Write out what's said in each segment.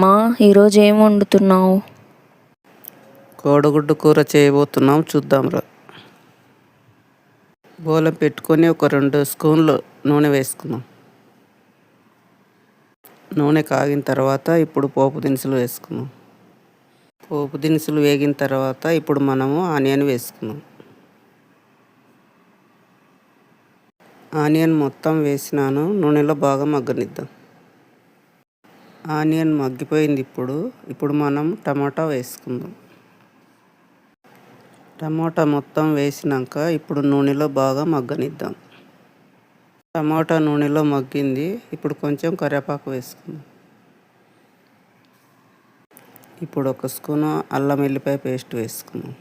మా ఈరోజు ఏం వండుతున్నావు? కోడిగుడ్డు కూర చేయబోతున్నాం చూద్దాంరా బోలం పెట్టుకొని ఒక రెండు స్పూన్లు నూనె వేసుకుందాం. నూనె కాగిన తర్వాత ఇప్పుడు పోపు దినుసులు వేసుకుందాం. పోపు దినుసులు వేగిన తర్వాత ఇప్పుడు మనము ఆనియన్ వేసుకుందాం. ఆనియన్ మొత్తం వేసినాను నూనెలో బాగా మగ్గనిద్దాం. ఆనియన్ మగ్గిపోయింది ఇప్పుడు. ఇప్పుడు మనం టమాటా వేసుకుందాం. టమాటా మొత్తం వేసినాక ఇప్పుడు నూనెలో బాగా మగ్గనిద్దాం. టమాటా నూనెలో మగ్గింది. ఇప్పుడు కొంచెం కరివేపాకు వేసుకుందాం. ఇప్పుడు ఒక స్పూను అల్లం వెల్లిపాయ పేస్ట్ వేసుకుందాం.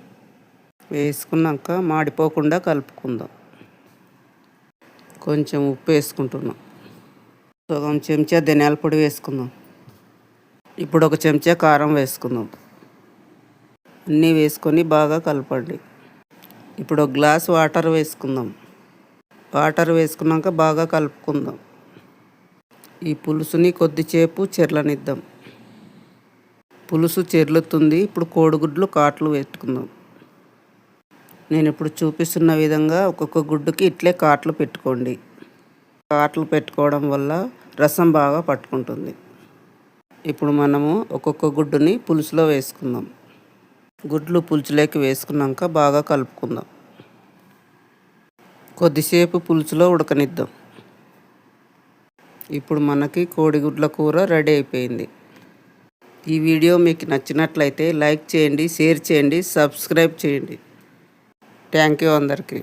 వేసుకున్నాక మాడిపోకుండా కలుపుకుందాం. కొంచెం ఉప్పు వేసుకుంటున్నాం. సగం చెంచా ధనియాల పొడి వేసుకుందాం. ఇప్పుడు ఒక చెంచా కారం వేసుకుందాం. అన్నీ వేసుకొని బాగా కలపండి. ఇప్పుడు ఒక గ్లాస్ వాటర్ వేసుకుందాం. వాటర్ వేసుకున్నాక బాగా కలుపుకుందాం. ఈ పులుసుని కొద్దిసేపు చెర్లనిద్దాం. పులుసు చెర్లుతుంది. ఇప్పుడు కోడిగుడ్లు కాట్లు పెట్టుకుందాం. నేను ఇప్పుడు చూపిస్తున్న విధంగా ఒక్కొక్క గుడ్డుకి ఇట్లే కాట్లు పెట్టుకోండి. కాట్లు పెట్టుకోవడం వల్ల రసం బాగా పట్టుకుంటుంది. ఇప్పుడు మనము ఒక్కొక్క గుడ్డుని పులుసులో వేసుకుందాం. గుడ్లు పులుసులోకి వేసుకున్నాక బాగా కలుపుకుందాం. కొద్దిసేపు పులుసులో ఉడకనిద్దాం. ఇప్పుడు మనకి కోడిగుడ్ల కూర రెడీ అయిపోయింది. ఈ వీడియో మీకు నచ్చినట్లయితే లైక్ చేయండి షేర్ చేయండి సబ్స్క్రైబ్ చేయండి. థ్యాంక్ యూ అందరికీ.